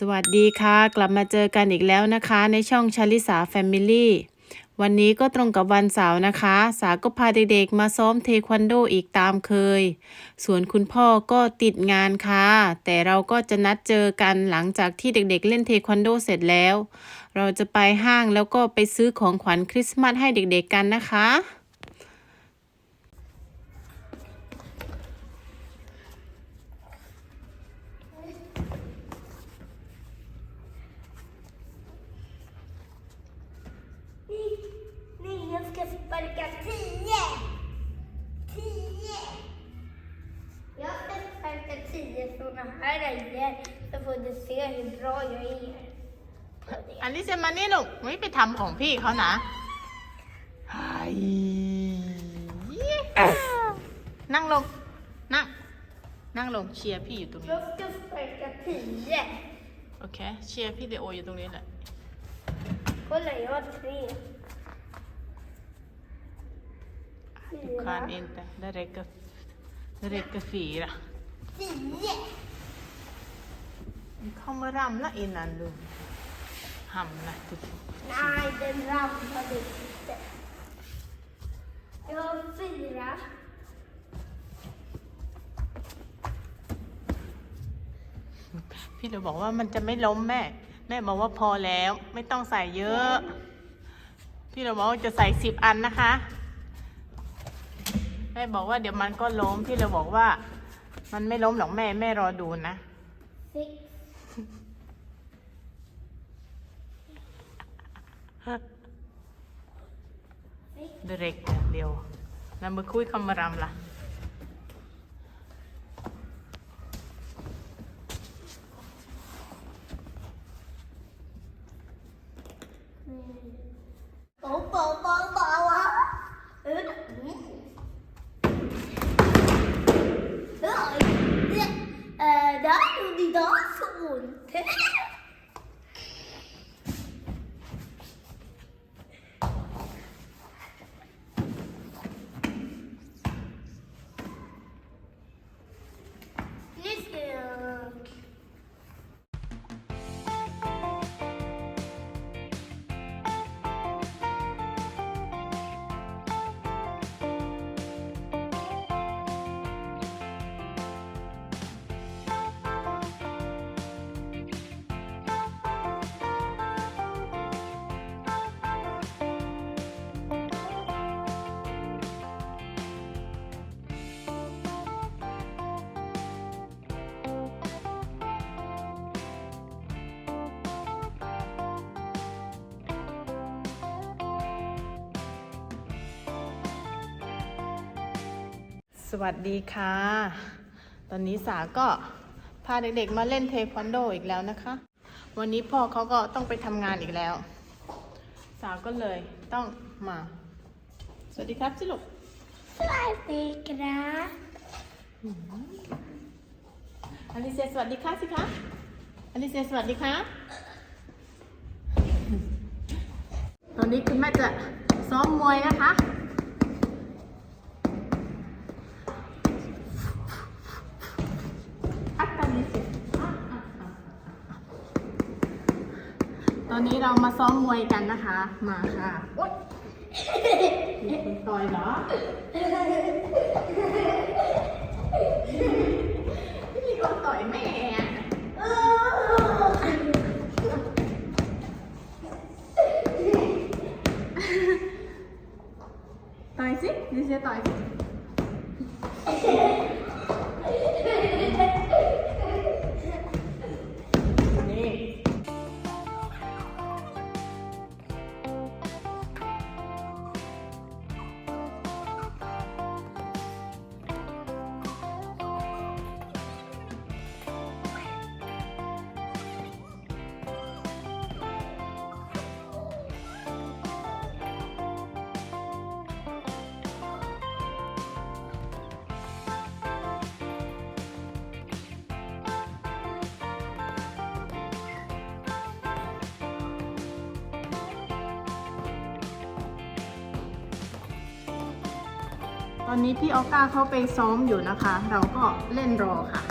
สวัสดีค่ะ กลับมาเจอกันอีกแล้วนะคะ ในช่องชาลิสาแฟมิลี่วันนี้ก็ตรงกับวันเสาร์นะคะ สาก็พาเด็กๆมาซ้อมเทควันโดอีกตามเคย ส่วนคุณพ่อก็ติดงานค่ะ แต่เราก็จะนัดเจอกันหลังจากที่เด็กๆ เล่นเทควันโดเสร็จแล้ว เราจะไปห้างแล้วก็ไปซื้อของขวัญคริสต์มาสให้เด็กๆกันนะคะ tio såna här grejer så får du se hur bra jag är. อันนี้จะมานี่ลูกไม่ไปทำของพี่เขานะไฮนั่งลง นั่ง นั่งลงเชียร์พี่อยู่ตรงนี้ Jag ska sparka tio. โอเค เชียร์พี่เดโออยู่ตรงนี้แหละ Kolla, jag har tre. Du kan inte. Det räcker, det räcker fyra. Tio. Du kommer ramla innan du hamnar till Nej, den ramlade inte. Jag har fyra. พี่เดโอบอกว่ามันจะไม่ล้มแม่ แม่บอกว่าพอแล้วไม่ต้องใส่เยอะ พี่เดโอบอกว่าจะใส่สิบอันนะคะ แม่บอกว่าเดี๋ยวมันก็ล้ม พี่เราบอกว่า มันไม่ล้มหรอกแม่แม่รอดูนะ Sex. Direkt dio. Na më kuj kam ramla. Opa, opa, opa, opa. Dai, dai, non ti do assolutamente. สวัสดีค่ะ ตอนนี้สาก็พาเด็กๆมาเล่นเทควันโดอีกแล้วนะคะ วันนี้พ่อเขาก็ต้องไปทำงานอีกแล้ว สาก็เลยต้องมา สวัสดีครับสิลูก Svärdikra. อลิเซียสวัสดีค่ะสิคะอลิเซียสวัสดีค่ะตอนนี้คุณแม่จะซ้อมมวยนะคะ อัตตาลิเซียอะอะอะอะ ตอนนี้เรามาซ้อมมวยกันนะคะ มาค่ะโอ๊ยต่อยเหรอมีคนต่อยแม่ ตอนนี้พี่ออก้าเขาไปซ้อมอยู่นะคะ เราก็เล่นรอค่ะ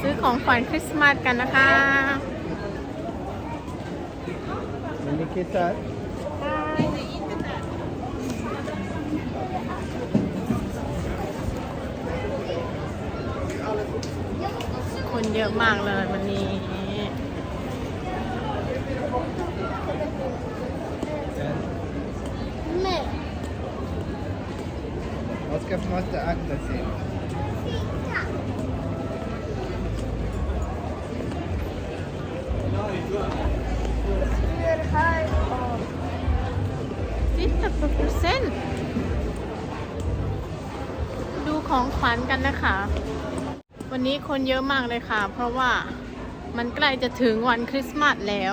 ซื้อของขวัญคริสต์มาสกันนะคะ Vill ni kissa? คนเยอะมากเลยวันนี้ ของขวัญกันนะคะ วันนี้คนเยอะมากเลยค่ะ เพราะว่ามันใกล้จะถึงวันคริสต์มาสแล้ว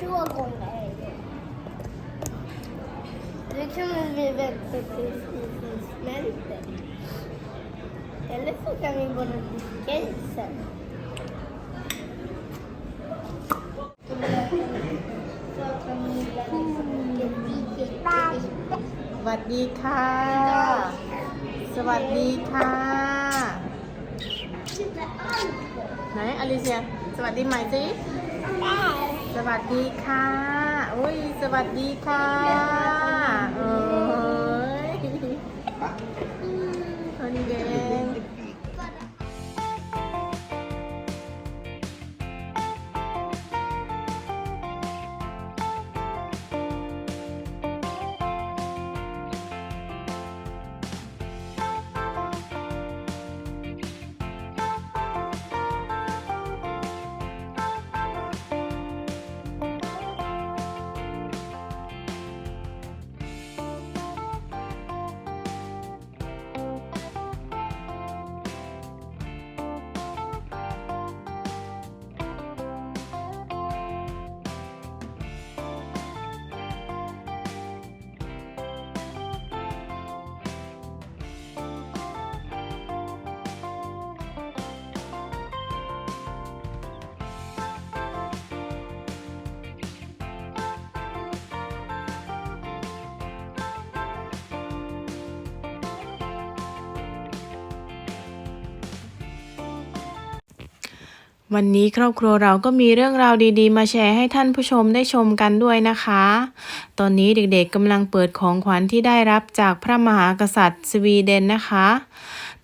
chua con này Det kan vi vänta tills isen smälter. Eller så kan vi bara dricka isen. Så วัสดีค่ะ สวัสดีค่ะ kan vi ไหนอลิเซีย สวัสดีใหม่สิ bara สวัสดีค่ะ อุ้ย สวัสดีค่ะ วันนี้ครอบครัวเราก็มีเรื่องราวดีๆ มาแชร์ให้ท่านผู้ชมได้ชมกันด้วยนะคะ ตอนนี้เด็กๆกำลังเปิดของขวัญที่ได้รับจากพระมหากษัตริย์สวีเดนนะคะ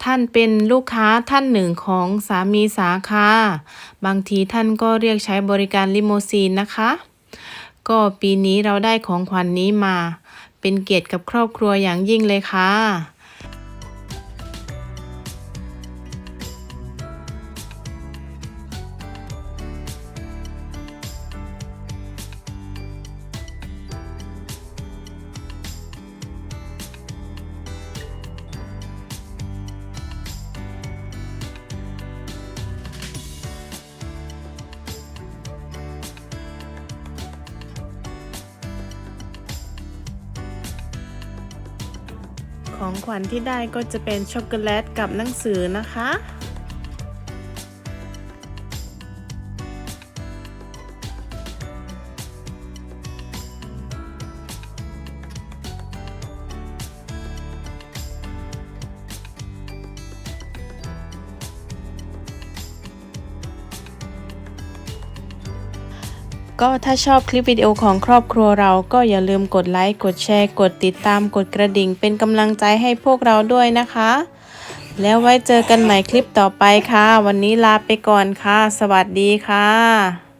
ท่านเป็นลูกค้าท่านหนึ่งของสามีสาขาบางทีท่านก็เรียกใช้บริการลิโมซีนนะคะ ก็ปีนี้เราได้ของขวัญนนี้มา เป็นเกียรติกับครอบครัวอย่างยิ่งเลยค่ะ ของขวัญที่ได้ก็จะเป็นช็อกโกแลตกับหนังสือนะคะ ก็ถ้าชอบคลิปวิดีโอของครอบครัวเราก็อย่าลืมกดไลค์ กดแชร์ กดติดตาม กดกระดิ่ง เป็นกำลังใจให้พวกเราด้วยนะคะ แล้วไว้เจอกันใหม่คลิปต่อไปค่ะ วันนี้ลาไปก่อนค่ะ สวัสดีค่ะ